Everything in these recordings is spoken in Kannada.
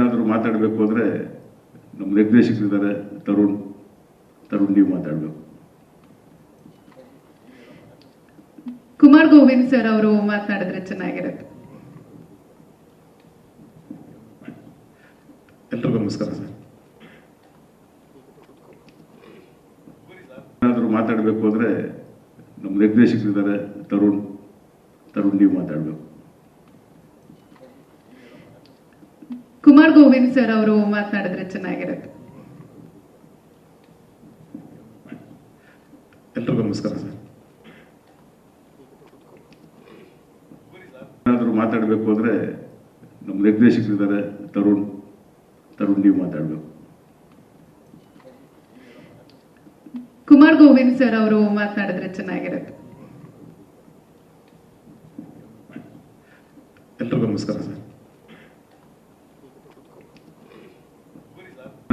ಏನಾದರೂ ಮಾತಾಡಬೇಕು ಅಂದರೆ ನಮ್ಮ ನಿರ್ದೇಶಕರಿದ್ದಾರೆ. ತರುಣ್ ತರುಣ್ ನೀವು ಮಾತಾಡಬೇಕು. ಕುಮಾರ್ ಗೋವಿಂದ್ ಸರ್ ಅವರು ಮಾತನಾಡಿದ್ರೆ ಚೆನ್ನಾಗಿರುತ್ತೆ. ಎಲ್ರಿಗೂ ನಮಸ್ಕಾರ ಸರ್. ಏನಾದರೂ ಮಾತಾಡಬೇಕು ಅಂದರೆ ನಮ್ಮ ನಿರ್ದೇಶಕರಿದ್ದಾರೆ. ತರುಣ್ ತರುಣ್ ನೀವು ಮಾತಾಡಬೇಕು. ಕುಮಾರ್ ಗೋವಿಂದ್ ಸರ್ ಅವರು ಮಾತನಾಡಿದ್ರೆ ಚೆನ್ನಾಗಿರುತ್ತೆ. ಎಲ್ರಿಗೂ ನಮಸ್ಕಾರ ಸರ್. ಏನಾದರೂ ಮಾತಾಡಬೇಕು ಅಂದ್ರೆ ನಮ್ಮ ನಿರ್ದೇಶಕರಿದ್ದಾರೆ ತರುಣ್. ತರುಣ್ ನೀವು ಮಾತಾಡಬೇಕು. ಕುಮಾರ್ ಗೋವಿಂದ್ ಸರ್ ಅವರು ಮಾತನಾಡಿದ್ರೆ ಚೆನ್ನಾಗಿರುತ್ತೆ. ಎಲ್ರಿಗೂ ನಮಸ್ಕಾರ ಸರ್.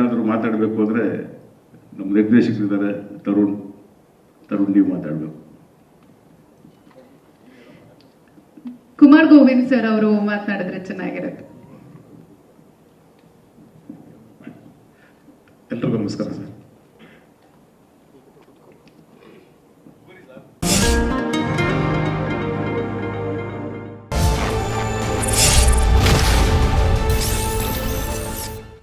ಏನಾದರೂ ಮಾತಾಡಬೇಕು ಅಂದರೆ ನಮ್ಮ ನಿರ್ದೇಶಕರಿದ್ದಾರೆ ತರುಣ್. ತರುಣ್ ನೀವು ಮಾತಾಡಬೇಕು. ಕುಮಾರ್ ಗೋವಿಂದ್ ಸರ್ ಅವರು ಮಾತನಾಡಿದ್ರೆ ಚೆನ್ನಾಗಿರುತ್ತೆ. ಎಲ್ರಿಗೂ ನಮಸ್ಕಾರ ಸರ್.